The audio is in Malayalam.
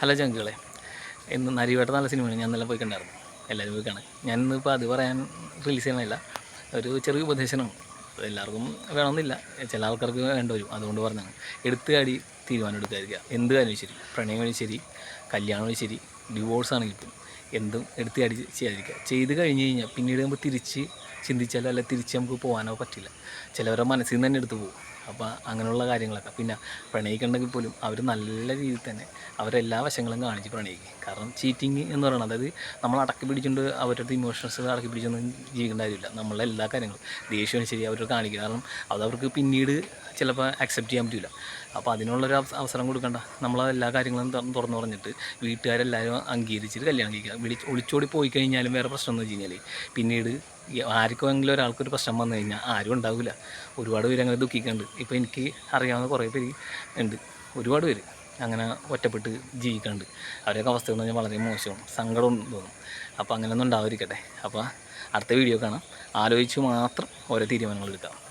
ഹലോ ചങ്കുകളെ. ഇന്ന് നരിവേട്ട നല്ല സിനിമയാണ്. ഞാൻ നല്ല പോയി കണ്ടായിരുന്നു എല്ലാവരും പോയി കാണാൻ. ഞാൻ ഇന്നിപ്പോൾ അത് പറയാൻ റിലീസ് ചെയ്യണമില്ല ഒരു ചെറിയ ഉപദേശനം എല്ലാവർക്കും വേണമെന്നില്ല. ചില ആൾക്കാർക്ക് വേണ്ട വരും. അതുകൊണ്ട് പറഞ്ഞാണ് എടുത്ത് കാടി തീരുമാനം എടുക്കാതിരിക്കുക. എന്ത് കാര്യം ശരി. പ്രണയം ശരി കല്യാണം ശരി. ഡിവോഴ്സ് ആണെങ്കിൽ എന്തും എടുത്ത് അടി ചെയ്യാതിരിക്കുക. ചെയ്ത് കഴിഞ്ഞ് കഴിഞ്ഞാൽ പിന്നീട് നമുക്ക് തിരിച്ച് ചിന്തിച്ചാലോ അല്ല തിരിച്ച് നമുക്ക് പോകാനോ പറ്റില്ല. ചിലവരെ മനസ്സിൽ നിന്ന് തന്നെ എടുത്തു പോകും. അപ്പോൾ അങ്ങനെയുള്ള കാര്യങ്ങളൊക്കെ. പിന്നെ പ്രണയിക്കണമെങ്കിൽ പോലും അവർ നല്ല രീതിയിൽ തന്നെ അവരെല്ലാ വശങ്ങളും കാണിച്ച് പ്രണയിക്കും. കാരണം ചീറ്റിങ് എന്ന് പറയുന്നത് അതായത് നമ്മൾ അടക്കി പിടിച്ചുകൊണ്ട് അവരുടെ ഇമോഷൻസ് അടക്കി പിടിച്ചൊന്നും ജീവിക്കേണ്ട കാര്യമില്ല. നമ്മളെ എല്ലാ കാര്യങ്ങളും ദേഷ്യവും ശരി അവർ കാണിക്കുക കാരണം അത് അവർക്ക് പിന്നീട് ചിലപ്പോൾ അക്സെപ്റ്റ് ചെയ്യാൻ പറ്റില്ല അപ്പോൾ അതിനുള്ളൊരു അവസ- അവസരം കൊടുക്കണ്ട. നമ്മൾ എല്ലാ കാര്യങ്ങളും തുറന്നു പറഞ്ഞിട്ട് വീട്ടുകാരെല്ലാവരും അംഗീകരിച്ചിട്ട് കല്യാണം കഴിക്കുക. വിളി ഒളിച്ചോടി പോയി കഴിഞ്ഞാലും വേറെ പ്രശ്നം എന്ന് വെച്ച് കഴിഞ്ഞാൽ പിന്നീട് ആർക്കെങ്കിലും ഒരാൾക്കൊരു പ്രശ്നം വന്നു കഴിഞ്ഞാൽ ആരും ഉണ്ടാവില്ല. ഒരുപാട് പേര് അങ്ങനെ ദുഃഖിക്കുന്നുണ്ട്. ഇപ്പോൾ എനിക്ക് അറിയാവുന്ന കുറേ പേര് ഉണ്ട്. ഒരുപാട് പേര് അങ്ങനെ ഒറ്റപ്പെട്ട് ജീവിക്കുന്നുണ്ട്. അവരെയൊക്കെ അവസ്ഥ എന്ന് പറഞ്ഞാൽ വളരെ മോശമാണ്. സങ്കടം തോന്നും. അപ്പോൾ അങ്ങനെയൊന്നും ഉണ്ടാവാതിരിക്കട്ടെ. അപ്പോൾ അടുത്ത വീഡിയോ കാണാം. ആലോചിച്ച് മാത്രം ഓരോ തീരുമാനങ്ങൾ എടുക്കാം.